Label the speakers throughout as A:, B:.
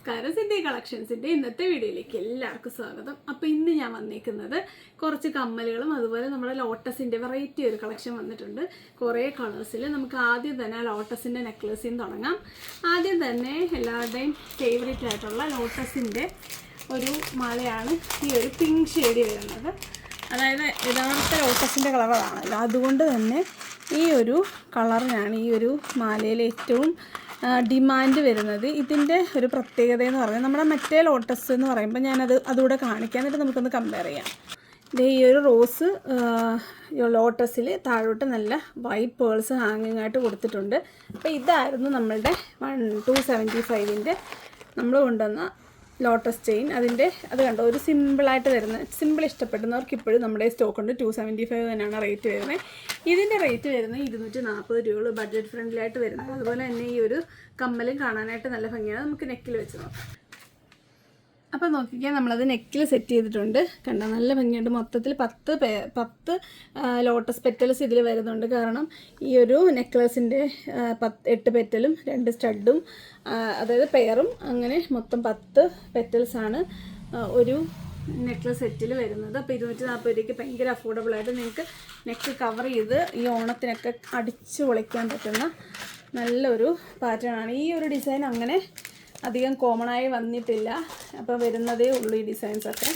A: നമസ്കാരം. സിദ്ധി കളക്ഷൻസിന്റെ ഇന്നത്തെ വീഡിയോയിലേക്ക് എല്ലാവർക്കും സ്വാഗതം. അപ്പോൾ ഇന്ന് ഞാൻ വന്നേക്കുന്നത് കുറച്ച് കമ്മലുകളും അതുപോലെ നമ്മുടെ ലോട്ടസിന്റെ വെറൈറ്റി ഒരു കളക്ഷൻ വന്നിട്ടുണ്ട്. കുറേ കളേഴ്സിൽ നമുക്ക് ആദ്യം തന്നെ ആ ലോട്ടസിന്റെ നെക്ലസിൽ തുടങ്ങാം. ആദ്യം തന്നെ എല്ലാവരുടെയും ഫേവറേറ്റ് ആയിട്ടുള്ള ലോട്ടസിന്റെ ഒരു മാലയാണ് ഈ ഒരു പിങ്ക് ഷെയ്ഡ് വരുന്നത്. അതായത് യഥാർത്ഥ ലോട്ടസിന്റെ കളറാണല്ലോ അതുകൊണ്ട് തന്നെ ഈ ഒരു കളറിനാണ് ഈ ഒരു മാലയിൽ ഏറ്റവും ഡിമാൻഡ് വരുന്നത്. ഇതിന്റെ ഒരു പ്രത്യേകത എന്ന് പറഞ്ഞാൽ നമ്മുടെ മറ്റേ ലോട്ടസ് എന്ന് പറയുമ്പോൾ ഞാനത് അതുകൂടെ കാണിക്കാം. എന്നിട്ട് നമുക്കൊന്ന് കമ്പയർ ചെയ്യാം. ഇത് ഈ ഒരു റോസ് ലോട്ടസിൽ താഴോട്ട് നല്ല വൈറ്റ് പേൾസ് ഹാങ്ങിങ് ആയിട്ട് കൊടുത്തിട്ടുണ്ട്. അപ്പോൾ ഇതായിരുന്നു നമ്മളുടെ വൺ ടു സെവന്റി ഫൈവിന്റെ നമ്മൾ കൊണ്ടുവന്ന ലോട്ടസ് ചെയിൻ അതിന്റെ അത് കണ്ടോ? ഒരു സിമ്പിളായിട്ട് വരുന്ന സിമ്പിൾ ഇഷ്ടപ്പെടുന്നവർക്ക് ഇപ്പോഴും നമ്മുടെ സ്റ്റോക്ക് ഉണ്ട്. ടു സെവന്റി ഫൈവ് തന്നെയാണ് റേറ്റ് വരുന്നത് ഇതിന്റെ റേറ്റ് വരുന്നത് ഇരുന്നൂറ്റി നാൽപ്പത് രൂപയുള്ളൂ. ബഡ്ജറ്റ് ഫ്രണ്ട്ലി ആയിട്ട് വരുന്നത്. അതുപോലെ തന്നെ ഈ ഒരു കമ്മലും കാണാനായിട്ട് നല്ല ഭംഗിയാണ്. നമുക്ക് നെക്കിൽ വെച്ച് നോക്കാം. അപ്പോൾ നോക്കിക്കാൻ നമ്മളത് നെക്കിൽ സെറ്റ് ചെയ്തിട്ടുണ്ട്. കണ്ട നല്ല ഭംഗിയുണ്ട്. മൊത്തത്തിൽ പത്ത് പേ പത്ത് ലോട്ടസ് പെറ്റൽസ് ഇതിൽ വരുന്നുണ്ട്. കാരണം ഈ ഒരു നെക്ലസിന്റെ പത്ത് എട്ട് പെറ്റലും രണ്ട് സ്റ്റഡും അതായത് പെയറും അങ്ങനെ മൊത്തം പത്ത് പെറ്റൽസാണ് ഒരു നെക്ലസ് സെറ്റിൽ വരുന്നത്. അപ്പോൾ ഇരുന്നൂറ്റി നാൽപ്പത് രൂപയ്ക്ക് ഭയങ്കര അഫോർഡബിൾ ആയിട്ട് നിങ്ങൾക്ക് നെക്ക് കവർ ചെയ്ത് ഈ ഓണത്തിനൊക്കെ അടിച്ച് പൊളിക്കാൻ പറ്റുന്ന നല്ലൊരു പാറ്റേൺ ആണ്. ഈ ഒരു ഡിസൈൻ അങ്ങനെ അധികം കോമൺ ആയി വന്നിട്ടില്ല. അപ്പോൾ വരുന്നതേ ഉള്ളൂ ഈ ഡിസൈൻസ് ഒക്കെ.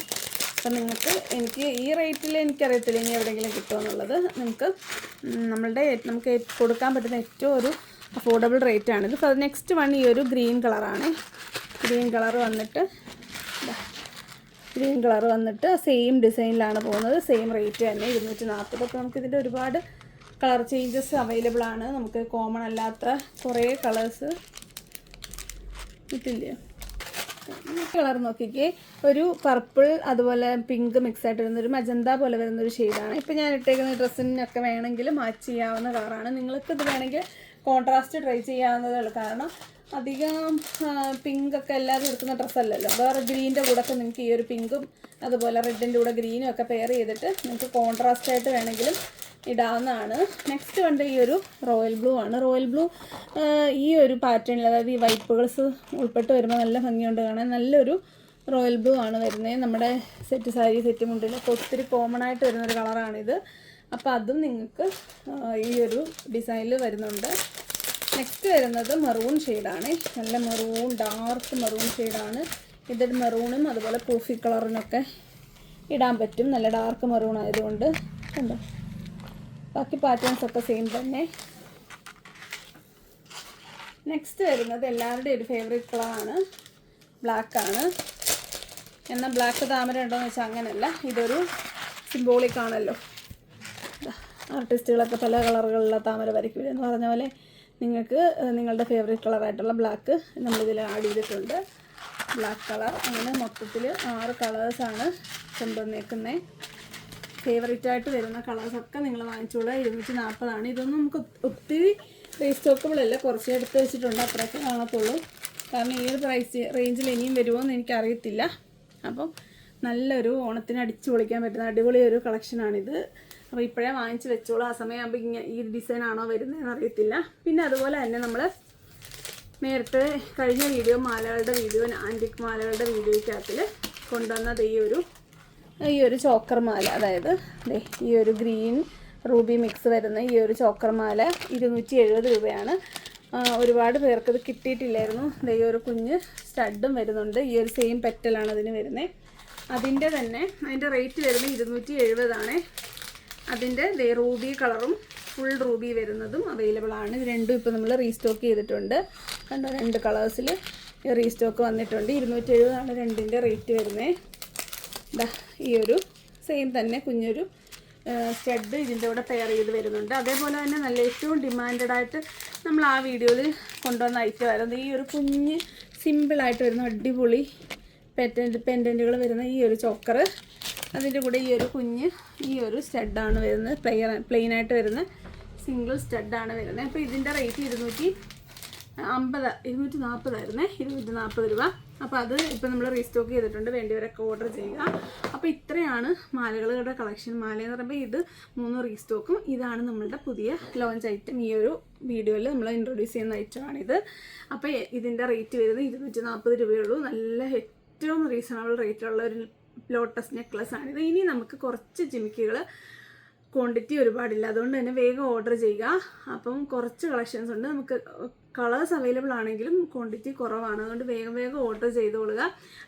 A: അപ്പം നിങ്ങൾക്ക് എനിക്ക് ഈ റേറ്റിൽ എനിക്കറിയത്തില്ല ഇനി എവിടെയെങ്കിലും കിട്ടുമെന്നുള്ളത്. നിങ്ങൾക്ക് നമ്മളുടെ നമുക്ക് കൊടുക്കാൻ പറ്റുന്ന ഏറ്റവും ഒരു അഫോർഡബിൾ റേറ്റ് ആണിത് അപ്പോൾ നെക്സ്റ്റ് വൺ ഈ ഒരു ഗ്രീൻ കളറാണ് ഗ്രീൻ കളർ വന്നിട്ട്. ഗ്രീൻ കളർ വന്നിട്ട് സെയിം ഡിസൈനിലാണ് പോകുന്നത്. സെയിം റേറ്റ് തന്നെ ഇരുന്നൂറ്റി നാൽപ്പത് അപ്പോൾ നമുക്ക് ഇതിന്റെ ഒരുപാട് കളർ ചേഞ്ചസ് അവൈലബിൾ ആണ്. നമുക്ക് കോമൺ അല്ലാത്ത കുറേ കളേഴ്സ് കിട്ടില്ലേ കളർ നോക്കിക്കേ. ഒരു പർപ്പിൾ അതുപോലെ പിങ്ക് മിക്സ് ആയിട്ട് വരുന്ന ഒരു മജന്ത പോലെ വരുന്ന ഒരു ഷെയ്ഡാണ് ഇപ്പം ഞാൻ ഇട്ടേക്കുന്ന ഡ്രസ്സിനൊക്കെ വേണമെങ്കിൽ മാച്ച് ചെയ്യാവുന്ന കളറാണ് നിങ്ങൾക്ക് ഇത് വേണമെങ്കിൽ കോൺട്രാസ്റ്റ് ട്രൈ ചെയ്യാവുന്നതേ ഉള്ളൂ. കാരണം അധികം പിങ്ക് ഒക്കെ എല്ലാവരും എടുക്കുന്ന ഡ്രസ്സല്ലല്ലോ വേറെ ഗ്രീന്റെ കൂടെ ഒക്കെ നിങ്ങൾക്ക് ഈ ഒരു പിങ്കും അതുപോലെ റെഡിന്റെ കൂടെ ഗ്രീനും ഒക്കെ പെയർ ചെയ്തിട്ട് നിങ്ങൾക്ക് കോൺട്രാസ്റ്റ് ആയിട്ട് വേണമെങ്കിലും ഇടാവുന്നതാണ്. നെക്സ്റ്റ് കണ്ട ഈ ഒരു റോയൽ ബ്ലൂ ആണ് റോയൽ ബ്ലൂ ഈ ഒരു പാറ്റേണിൽ അതായത് ഈ വൈറ്റ് പേഴ്സ് ഉൾപ്പെട്ട് വരുമ്പോൾ നല്ല ഭംഗിയുണ്ട് കാണാൻ. നല്ലൊരു റോയൽ ബ്ലൂ ആണ് വരുന്നത് നമ്മുടെ സെറ്റ് സാരി സെറ്റ് മുണ്ടിലൊക്കെ ഒത്തിരി കോമൺ ആയിട്ട് വരുന്നൊരു കളറാണിത് അപ്പോൾ അതും നിങ്ങൾക്ക് ഈ ഒരു ഡിസൈനിൽ വരുന്നുണ്ട്. നെക്സ്റ്റ് വരുന്നത് മെറൂൺ ഷെയ്ഡാണ് നല്ല മെറൂൺ ഡാർക്ക് മെറൂൺ ഷെയ്ഡാണ് ഇതൊരു മെറൂണും അതുപോലെ കോഫി കളറിനൊക്കെ ഇടാൻ പറ്റും. നല്ല ഡാർക്ക് മെറൂൺ ആയതുകൊണ്ട്. കണ്ടോ? ബാക്കി പാറ്റേൺസ് ഒക്കെ സെയിം തന്നെ. നെക്സ്റ്റ് വരുന്നത് എല്ലാവരുടെയും ഒരു ഫേവറേറ്റ് കളറാണ് ബ്ലാക്ക് ആണ്. എന്നാൽ ബ്ലാക്ക് താമര ഉണ്ടോയെന്ന് വെച്ചാൽ അങ്ങനെയല്ല ഇതൊരു സിംബോളിക് ആണല്ലോ. ആർട്ടിസ്റ്റുകളൊക്കെ പല കളറുകളിലുള്ള താമര വരയ്ക്കില്ല എന്ന് പറഞ്ഞ പോലെ നിങ്ങൾക്ക് നിങ്ങളുടെ ഫേവറേറ്റ് കളറായിട്ടുള്ള ബ്ലാക്ക് നമ്മളിതിൽ ആഡ് ചെയ്തിട്ടുണ്ട്. ബ്ലാക്ക് കളർ അങ്ങനെ മൊത്തത്തിൽ ആറ് കളേഴ്സാണ് കൊണ്ടുവന്നേക്കുന്നത് ഫേവറേറ്റ് ആയിട്ട് വരുന്ന കളേഴ്സൊക്കെ നിങ്ങൾ വാങ്ങിച്ചോളൂ. ഇരുന്നൂറ്റി നാൽപ്പതാണ് ഇതൊന്നും നമുക്ക് ഒത്തിരി റീസ്റ്റോക്കബിൾ അല്ല. കുറച്ച് എടുത്ത് വെച്ചിട്ടുണ്ട്. അത്രയൊക്കെ കാണത്തുള്ളൂ. കാരണം ഈ ഒരു പ്രൈസ് റേഞ്ചിൽ ഇനിയും വരുമോ എന്ന് എനിക്കറിയത്തില്ല. അപ്പം നല്ലൊരു ഓണത്തിന് അടിച്ചു പൊളിക്കാൻ പറ്റുന്ന അടിപൊളി ഒരു കളക്ഷനാണിത് അപ്പോൾ ഇപ്പോഴേ വാങ്ങിച്ച് വെച്ചോളൂ. ആ സമയമാകുമ്പോൾ ഇങ്ങനെ ഈ ഡിസൈൻ ആണോ വരുന്നതെന്ന് അറിയത്തില്ല. പിന്നെ അതുപോലെ തന്നെ നമ്മൾ നേരത്തെ കഴിഞ്ഞ വീഡിയോ മാലകളുടെ വീഡിയോ ആന്റിക് മാലകളുടെ വീഡിയോയ്ക്കകത്തിൽ കൊണ്ടുവന്നത് ഈ ഒരു ഈ ഒരു ചോക്കർ മാല അതായത് ഈ ഒരു ഗ്രീൻ റൂബി മിക്സ് വരുന്ന ഈ ഒരു ചോക്കർ മാല ഇരുന്നൂറ്റി എഴുപത് രൂപയാണ്. ഒരുപാട് പേർക്ക് ഇത് കിട്ടിയിട്ടില്ലായിരുന്നു. ഈ ഒരു കുഞ്ഞ് സ്റ്റഡും വരുന്നുണ്ട്. ഈ ഒരു സെയിം പെറ്റലാണ് അതിന് വരുന്നത് അതിന്റെ തന്നെ അതിന്റെ റേറ്റ് വരുന്നത് ഇരുന്നൂറ്റി എഴുപതാണ്. അതിന്റെ ദേ റൂബി കളറും ഫുൾ റൂബി വരുന്നതും അവൈലബിൾ ആണ്. ഇത് രണ്ടും ഇപ്പോൾ നമ്മൾ റീസ്റ്റോക്ക് ചെയ്തിട്ടുണ്ട്. കണ്ടോ രണ്ട് കളേഴ്സിൽ റീസ്റ്റോക്ക് വന്നിട്ടുണ്ട്. ഇരുന്നൂറ്റി എഴുപതാണ് രണ്ടിന്റെ റേറ്റ് വരുന്നത് ദാ ഈ ഒരു സെയിം തന്നെ കുഞ്ഞൊരു സ്റ്റഡ് ഇതിന്റെ കൂടെ പെയർ ചെയ്ത് വരുന്നുണ്ട്. അതേപോലെ തന്നെ നല്ല ഏറ്റവും ഡിമാൻഡഡ് ആയിട്ട് നമ്മൾ ആ വീഡിയോയിൽ കൊണ്ടുവന്ന് ഐറ്റം ആയിരുന്നു ഈ ഒരു കുഞ്ഞ് സിമ്പിളായിട്ട് വരുന്ന അടിപൊളി പെറ്റന്റ് പെൻഡന്റുകൾ വരുന്ന ഈ ഒരു ചോക്കർ അതിന്റെ കൂടെ ഈ ഒരു കുഞ്ഞ് ഈ ഒരു സ്റ്റഡാണ് വരുന്നത്. പ്ലെയർ പ്ലെയിനായിട്ട് വരുന്ന സിംഗിൾ സ്റ്റഡാണ് വരുന്നത്. അപ്പോൾ ഇതിന്റെ റേറ്റ് ഇരുന്നൂറ്റി അമ്പത് ഇരുന്നൂറ്റി നാൽപ്പതായിരുന്നേ ഇരുന്നൂറ്റി നാൽപ്പത് രൂപ. അപ്പോൾ അത് ഇപ്പം നമ്മൾ റീസ്റ്റോക്ക് ചെയ്തിട്ടുണ്ട്. വേണ്ടിയവരൊക്കെ ഓർഡർ ചെയ്യുക. അപ്പോൾ ഇത്രയാണ് മാലകളുടെ കളക്ഷൻ മാല എന്ന് പറയുമ്പോൾ ഇത് മൂന്ന് റീസ്റ്റോക്കും ഇതാണ് നമ്മളുടെ പുതിയ ലോഞ്ച് ഐറ്റം ഈ ഒരു വീഡിയോയിൽ നമ്മൾ ഇൻട്രൊഡ്യൂസ് ചെയ്യുന്ന ഐറ്റമാണിത് അപ്പോൾ ഇതിന്റെ റേറ്റ് വരുന്നത് ഇരുന്നൂറ്റി നാൽപ്പത് രൂപയുള്ളൂ. നല്ല ഏറ്റവും റീസണബിൾ റേറ്റുള്ള ഒരു ലോട്ടസ് നെക്ലസ് ആണിത്. ഇനി നമുക്ക് കുറച്ച് ജിമിക്കുകൾ ക്വാണ്ടിറ്റി ഒരുപാടില്ല. അതുകൊണ്ട് തന്നെ വേഗം ഓർഡർ ചെയ്യുക. അപ്പം കുറച്ച് കളക്ഷൻസ് ഉണ്ട്. നമുക്ക് കളേഴ്സ് അവൈലബിൾ ആണെങ്കിലും ക്വാണ്ടിറ്റി കുറവാണ്. അതുകൊണ്ട് വേഗം വേഗം ഓർഡർ ചെയ്തുകൊള്ളുക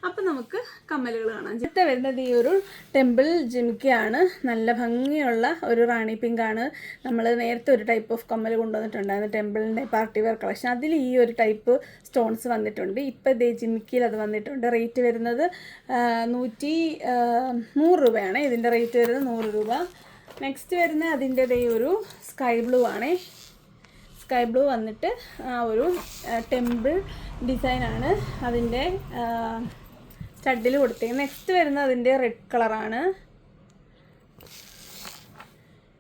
A: അപ്പം നമുക്ക് കമ്മലുകൾ കാണാം. ചിത്ത വരുന്നത് ഈ ഒരു ടെമ്പിൾ ജിംകയാണ് നല്ല ഭംഗിയുള്ള ഒരു റാണി പിങ്കാണ് നമ്മൾ നേരത്തെ ഒരു ടൈപ്പ് ഓഫ് കമ്മൽ കൊണ്ടുവന്നിട്ടുണ്ടായിരുന്നു ടെമ്പിളിന്റെ പാർട്ടി വെയർ കളക്ഷൻ അതിൽ ഈ ഒരു ടൈപ്പ് സ്റ്റോൺസ് വന്നിട്ടുണ്ട്. ഇപ്പം ഇതേ ജിംകിയിൽ അത് വന്നിട്ടുണ്ട്. റേറ്റ് വരുന്നത് നൂറ്റി നൂറ് രൂപയാണ്. ഇതിന്റെ റേറ്റ് വരുന്നത് നൂറ് രൂപ. നെക്സ്റ്റ് വരുന്ന അതിന്റെതേ ഒരു സ്കൈ ബ്ലൂ ആണേ. സ്കൈ ബ്ലൂ വന്നിട്ട് ആ ഒരു ടെമ്പിൾ ഡിസൈനാണ് അതിന്റെ സ്റ്റഡിൽ കൊടുത്തേക്കുന്നത് നെക്സ്റ്റ് വരുന്നത് അതിന്റെ റെഡ് കളറാണ്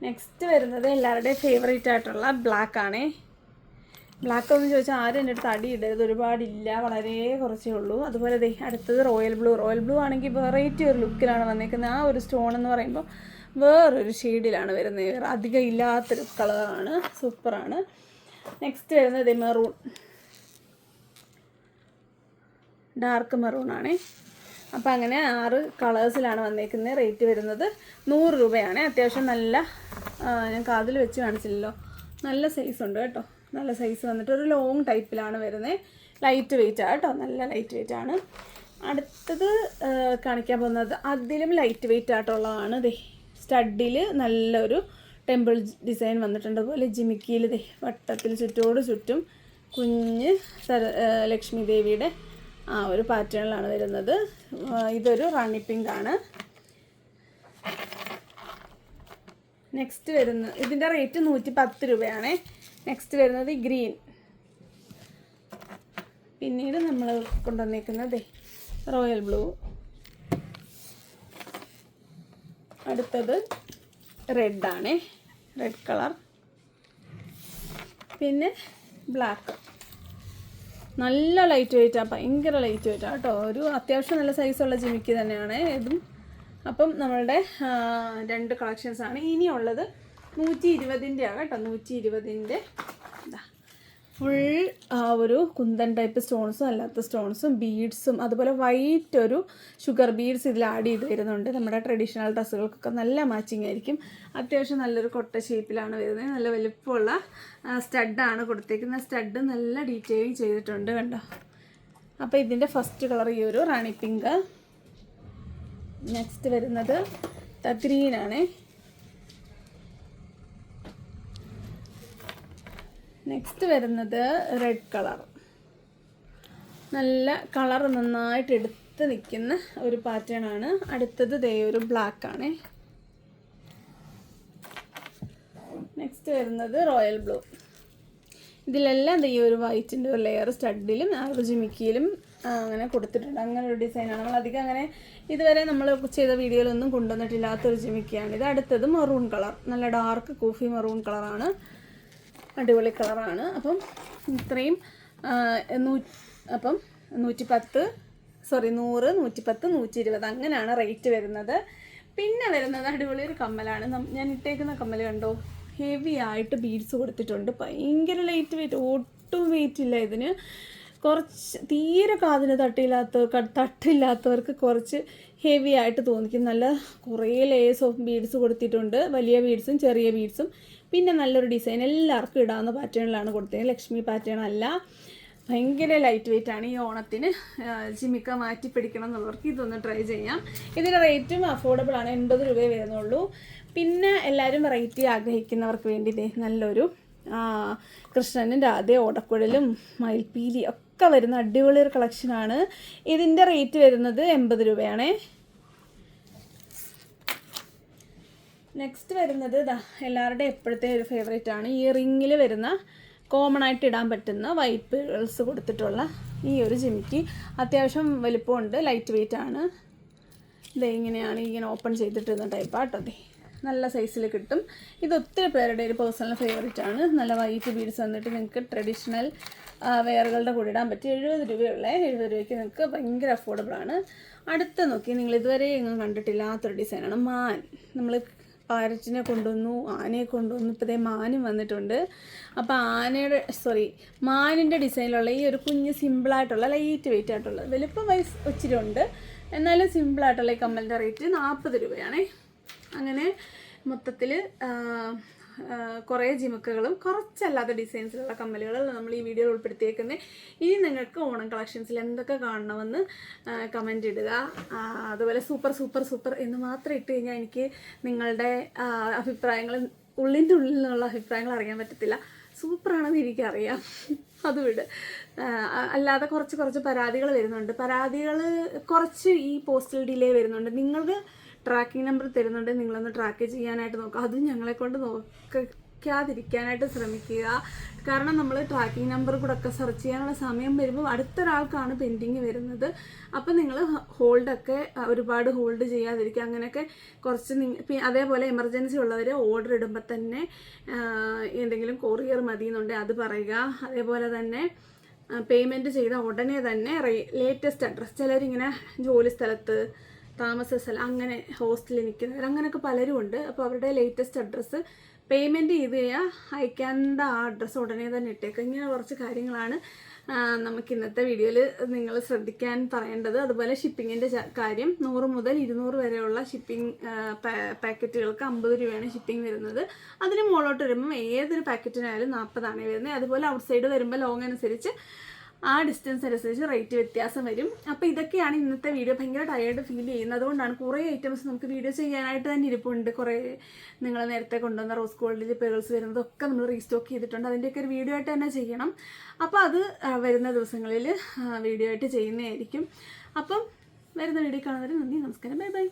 A: നെക്സ്റ്റ് വരുന്നത് എല്ലാവരുടെയും ഫേവറേറ്റ് ആയിട്ടുള്ള ബ്ലാക്ക് ആണേ. ബ്ലാക്ക് എന്ന് ചോദിച്ചാൽ ആരും എന്റെ അടുത്ത് അടി ഇടരുത്. ഒരുപാടില്ല. വളരെ കുറച്ചേ ഉള്ളൂ. അതുപോലെ ദേ അടുത്തത് റോയൽ ബ്ലൂ റോയൽ ബ്ലൂ ആണെങ്കിൽ വെറൈറ്റി ഒരു ലുക്കിലാണ് വന്നേക്കുന്നത്. ആ ഒരു സ്റ്റോൺ എന്ന് പറയുമ്പോൾ വേറൊരു ഷെയ്ഡിലാണ് വരുന്നത്. വേറെ അധികം ഇല്ലാത്തൊരു കളറാണ്. സൂപ്പറാണ്. നെക്സ്റ്റ് വരുന്നത് മെറൂൺ ഡാർക്ക് മെറൂൺ ആണേ. അപ്പോൾ അങ്ങനെ ആറ് കളേഴ്സിലാണ് വന്നേക്കുന്നത് റേറ്റ് വരുന്നത് നൂറ് രൂപയാണ്. അത്യാവശ്യം നല്ല ഞാൻ കാതിൽ വെച്ച് കാണിച്ചില്ലല്ലോ. നല്ല സൈസ് ഉണ്ട് കേട്ടോ. നല്ല സൈസ് വന്നിട്ട് ഒരു ലോങ് ടൈപ്പിലാണ് വരുന്നത് ലൈറ്റ് വെയിറ്റ് ആണ് കേട്ടോ. നല്ല ലൈറ്റ് വെയിറ്റ് ആണ്. അടുത്തത് കാണിക്കാൻ പോകുന്നത് അതിലും ലൈറ്റ് വെയിറ്റ് ആയിട്ടുള്ളതാണ് ദേ. സ്റ്റഡിൽ നല്ലൊരു ടെമ്പിൾ ഡിസൈൻ വന്നിട്ടുണ്ട്. അതുപോലെ ജിമിക്കിയിൽ വട്ടത്തിൽ ചുറ്റോട് ചുറ്റും കുഞ്ഞ് സര ലക്ഷ്മി ദേവിയുടെ ആ ഒരു പാറ്റേണിലാണ് വരുന്നത്. ഇതൊരു റണ്ണി പിങ്ക് ആണ്. നെക്സ്റ്റ് വരുന്നത് ഇതിന്റെ റേറ്റ് നൂറ്റി പത്ത് രൂപയാണ്. നെക്സ്റ്റ് വരുന്നത് ഗ്രീൻ. പിന്നീട് നമ്മൾ കൊണ്ടുവന്നേക്കുന്നത് റോയൽ ബ്ലൂ. അടുത്തത് റെഡാണ്. Red colour. പിന്നെ ബ്ലാക്ക്. നല്ല ലൈറ്റ് വെയിറ്റാണ് ഭയങ്കര ലൈറ്റ് വെയിറ്റാണ് കേട്ടോ. ഒരു അത്യാവശ്യം നല്ല സൈസുള്ള ജിമിക്ക് തന്നെയാണ് ഇതും. അപ്പം നമ്മളുടെ രണ്ട് കളക്ഷൻസാണ് ഇനിയുള്ളത് നൂറ്റി ഇരുപതിന്റെയാണ് കേട്ടോ. നൂറ്റി ഇരുപതിന്റെ ഫുൾ ആ ഒരു കുന്തൻ ടൈപ്പ് സ്റ്റോൺസും അല്ലാത്ത സ്റ്റോൺസും ബീഡ്സും അതുപോലെ വൈറ്റ് ഒരു ഷുഗർ ബീഡ്സ് ഇതിൽ ആഡ് ചെയ്ത് വരുന്നുണ്ട്. നമ്മുടെ ട്രഡീഷണൽ ഡ്രസ്സുകൾക്കൊക്കെ നല്ല മാച്ചിങ് ആയിരിക്കും. അത്യാവശ്യം നല്ലൊരു കൊട്ട ഷേപ്പിലാണ് വരുന്നത്. നല്ല വലുപ്പമുള്ള സ്റ്റഡാണ് കൊടുത്തേക്കുന്നത്. സ്റ്റഡ് നല്ല ഡീറ്റെയിലിംഗ് ചെയ്തിട്ടുണ്ട് കണ്ടോ? അപ്പോൾ ഇതിന്റെ ഫസ്റ്റ് കളർ ഈ ഒരു റാണി പിങ്ക് നെക്സ്റ്റ് വരുന്നത് ഗ്രീനാണ് നെക്സ്റ്റ് വരുന്നത് റെഡ് കളർ നല്ല കളർ നന്നായിട്ട് എടുത്ത് നിൽക്കുന്ന ഒരു പാറ്റേൺ ആണ്. അടുത്തത് ദേ ഒരു ബ്ലാക്ക് ആണ്. നെക്സ്റ്റ് വരുന്നത് റോയൽ ബ്ലൂ ഇതിലെല്ലാം ഈ ഒരു വൈറ്റിന്റെ ഒരു ലെയർ സ്റ്റഡിലും ആ ഒരു ജിമിക്കിയിലും അങ്ങനെ കൊടുത്തിട്ടുണ്ട്. അങ്ങനെ ഒരു ഡിസൈനാണ് നമ്മൾ അധികം അങ്ങനെ ഇതുവരെ നമ്മൾ ചെയ്ത വീഡിയോയിലൊന്നും കൊണ്ടുവന്നിട്ടില്ലാത്തൊരു ജിമിക്കിയാണ്. ഇത് അടുത്തത് മറൂൺ കളർ നല്ല ഡാർക്ക് കോഫി മറൂൺ കളറാണ് അടിപൊളി കളറാണ്. അപ്പം ഇത്രയും നൂ- അപ്പം നൂറ്റി പത്ത് സോറി നൂറ് നൂറ്റിപ്പത്ത് നൂറ്റി ഇരുപത് അങ്ങനെയാണ് റേറ്റ് വരുന്നത്. പിന്നെ വരുന്നത് അടിപൊളി ഒരു കമ്മലാണ്. ഞാൻ ഇട്ടേക്കുന്ന കമ്മൽ കണ്ടോ? ഹെവി ആയിട്ട് ബീഡ്സ് കൊടുത്തിട്ടുണ്ട്. ഭയങ്കര ലൈറ്റ് വെയിറ്റ് ഒട്ടും വെയിറ്റ് ഇല്ല ഇതിന്. കുറച്ച് തീരെ കാതിന് തട്ടില്ലാത്തവർക്ക് തട്ടില്ലാത്തവർക്ക് കുറച്ച് ഹെവി ആയിട്ട് തോന്നിക്കും. നല്ല കുറേ ലേയേഴ്സ് ഓഫ് ബീഡ്സ് കൊടുത്തിട്ടുണ്ട്. വലിയ ബീഡ്സും ചെറിയ ബീഡ്സും പിന്നെ നല്ലൊരു ഡിസൈൻ എല്ലാവർക്കും ഇടാവുന്ന പാറ്റേണിലാണ് കൊടുത്തത്. ലക്ഷ്മി പാറ്റേൺ അല്ല. ഭയങ്കര ലൈറ്റ് വെയിറ്റ് ആണ് ഈ ഓണത്തിന്. ചിമിക്ക മാറ്റി പിടിക്കണം എന്നുള്ളവർക്ക് ഇതൊന്ന് ട്രൈ ചെയ്യാം. ഇതിന്റെ റേറ്റും അഫോർഡബിൾ ആണ്. എൺപത് രൂപയെ വരുന്നുള്ളൂ. പിന്നെ എല്ലാവരും വെറൈറ്റി ആഗ്രഹിക്കുന്നവർക്ക് വേണ്ടി നല്ലൊരു കൃഷ്ണനും രാധയും ഓടക്കുഴലും മയിൽപ്പീലി ഒക്കെ വരുന്ന അടിപൊളി ഒരു കളക്ഷനാണ് ഇതിന്റെ റേറ്റ് വരുന്നത് എൺപത് രൂപയാണേ. നെക്സ്റ്റ് വരുന്നത് ഇതാ എല്ലാവരുടെയും എപ്പോഴത്തെ ഒരു ഫേവറേറ്റ് ആണ്. ഈ റിങ്ങിൽ വരുന്ന കോമൺ ആയിട്ട് ഇടാൻ പറ്റുന്ന വൈറ്റ് പേൾസ് കൊടുത്തിട്ടുള്ള ഈ ഒരു ജിമിക്ക്. അത്യാവശ്യം വലിപ്പമുണ്ട് ലൈറ്റ് വെയിറ്റ് ആണ്. ഇത് ഇങ്ങനെയാണ് ഇങ്ങനെ ഓപ്പൺ ചെയ്തിട്ടിരുന്ന ടൈപ്പ് ആട്ടോ അതെ നല്ല സൈസിൽ കിട്ടും. ഇത് ഒത്തിരി പേരുടെ ഒരു പേഴ്സണൽ ഫേവറേറ്റ് ആണ്. നല്ല വൈറ്റ് ബീഡ്സ് വന്നിട്ട് നിങ്ങൾക്ക് ട്രഡീഷണൽ വെയറുകളുടെ കൂടെ ഇടാൻ പറ്റും എഴുപത് രൂപയുള്ള എഴുപത് രൂപയ്ക്ക് നിങ്ങൾക്ക് ഭയങ്കര അഫോർഡബിൾ ആണ്. അടുത്ത നോക്കി നിങ്ങൾ ഇതുവരെ എങ്ങും കണ്ടിട്ടില്ലാത്തൊരു ഡിസൈനാണ് മാൻ. നമ്മൾ പാരറ്റിനെ കൊണ്ടുവന്നു ആനയെ കൊണ്ടുവന്നു ഇപ്പോൾ ദേ മാനും വന്നിട്ടുണ്ട്. അപ്പോൾ ആനയുടെ സോറി മാനിന്റെ ഡിസൈനിലുള്ള ഈ ഒരു കുഞ്ഞ് സിമ്പിളായിട്ടുള്ള ലൈറ്റ് വെയിറ്റ് ആയിട്ടുള്ള വലുപ്പം വൈസ് ഒച്ചിരി ഉണ്ട്. എന്നാലും സിമ്പിളായിട്ടുള്ള ഈ കമ്മലിന്റെ റേറ്റ് നാൽപ്പത് രൂപയാണേ. അങ്ങനെ മൊത്തത്തിൽ കുറേ ജിമുക്കുകളും കുറച്ചല്ലാത്ത ഡിസൈൻസിലുള്ള കമ്മലുകൾ നമ്മൾ ഈ വീഡിയോയിൽ ഉൾപ്പെടുത്തിയേക്കുന്നത് ഇനി നിങ്ങൾക്ക് ഓണം കളക്ഷൻസിൽ എന്തൊക്കെ കാണണമെന്ന് കമന്റ് ഇടുക. അതുപോലെ സൂപ്പർ സൂപ്പർ സൂപ്പർ എന്ന് മാത്രം ഇട്ട് കഴിഞ്ഞാൽ എനിക്ക് നിങ്ങളുടെ അഭിപ്രായങ്ങൾ ഉള്ളിന്റെ ഉള്ളിൽ നിന്നുള്ള അഭിപ്രായങ്ങൾ അറിയാൻ പറ്റത്തില്ല. സൂപ്പറാണെന്ന് എനിക്കറിയാം. അത് വിട്. അല്ലാതെ കുറച്ച് കുറച്ച് പരാതികൾ വരുന്നുണ്ട്. പരാതികൾ കുറച്ച് ഈ പോസ്റ്റൽ ഡിലേ വരുന്നുണ്ട്. നിങ്ങൾക്ക് ട്രാക്കിംഗ് നമ്പർ തരുന്നുണ്ട് നിങ്ങളൊന്ന് ട്രാക്ക് ചെയ്യാനായിട്ട് നോക്കുക അതും ഞങ്ങളെ കൊണ്ട് നോക്കാതിരിക്കാനായിട്ട് ശ്രമിക്കുക. കാരണം നമ്മൾ ട്രാക്കിംഗ് നമ്പർ കൂടെ ഒക്കെ സെർച്ച് ചെയ്യാനുള്ള സമയം വരുമ്പോൾ അടുത്തൊരാൾക്കാണ് പെൻഡിങ് വരുന്നത്. അപ്പം നിങ്ങൾ ഹോൾഡൊക്കെ ഒരുപാട് ഹോൾഡ് ചെയ്യാതിരിക്കുക. അങ്ങനെയൊക്കെ കുറച്ച് അതേപോലെ എമർജൻസി ഉള്ളവർ ഓർഡർ ഇടുമ്പോൾ തന്നെ എന്തെങ്കിലും കൊറിയർ മതി എന്നുണ്ടെങ്കിൽ അത് പറയുക. അതേപോലെ തന്നെ പേയ്മെന്റ് ചെയ്ത ഉടനെ തന്നെ ലേറ്റസ്റ്റ് അഡ്രസ്സ് ചിലരിങ്ങനെ ജോലി സ്ഥലത്ത് താമസ സ്ഥലം അങ്ങനെ ഹോസ്റ്റലിൽ നിൽക്കുന്നവർ അങ്ങനെയൊക്കെ പലരും ഉണ്ട്. അപ്പോൾ അവരുടെ ലേറ്റസ്റ്റ് അഡ്രസ്സ് പേയ്മെന്റ് ചെയ്ത് കഴിഞ്ഞാൽ അയക്കേണ്ട ആ അഡ്രസ്സ് ഉടനെ തന്നെ ഇട്ടേക്കുക. ഇങ്ങനെ കുറച്ച് കാര്യങ്ങളാണ് നമുക്ക് ഇന്നത്തെ വീഡിയോയിൽ നിങ്ങൾ ശ്രദ്ധിക്കാൻ പറയേണ്ടത്. അതുപോലെ ഷിപ്പിങ്ങിന്റെ കാര്യം നൂറ് മുതൽ ഇരുന്നൂറ് വരെയുള്ള ഷിപ്പിംഗ് പാക്കറ്റുകൾക്ക് അമ്പത് രൂപയാണ് ഷിപ്പിംഗ് വരുന്നത്. അതിന് മുകളിലോട്ട് വരുമ്പം ഏതൊരു പാക്കറ്റിനായാലും നാൽപ്പതാണ് വരുന്നത്. അതുപോലെ ഔട്ട്സൈഡ് വരുമ്പോൾ ലോങ് അനുസരിച്ച് ആ ഡിസ്റ്റൻസ് അനുസരിച്ച് റേറ്റ് വ്യത്യാസം വരും. അപ്പോൾ ഇതൊക്കെയാണ് ഇന്നത്തെ വീഡിയോ ഭയങ്കര ടയേർഡ് ഫീൽ ചെയ്യുന്നത് അതുകൊണ്ടാണ് കുറേ ഐറ്റംസ് നമുക്ക് വീഡിയോ ചെയ്യാനായിട്ട് തന്നെ ഇരിപ്പുണ്ട്. കുറേ നിങ്ങൾ നേരത്തെ കൊണ്ടുവന്ന റോസ് ഗോൾഡിൽ പേഴ്സ് വരുന്നതൊക്കെ നമ്മൾ റീസ്റ്റോക്ക് ചെയ്തിട്ടുണ്ട്. അതിന്റെയൊക്കെ ഒരു വീഡിയോ ആയിട്ട് തന്നെ ചെയ്യണം. അപ്പോൾ അത് വരുന്ന ദിവസങ്ങളിൽ വീഡിയോ ആയിട്ട് ചെയ്യുന്നതായിരിക്കും. അപ്പം വരുന്ന വീഡിയോ കാണുന്നവരെ നന്ദി നമസ്കാരം. Bye bye.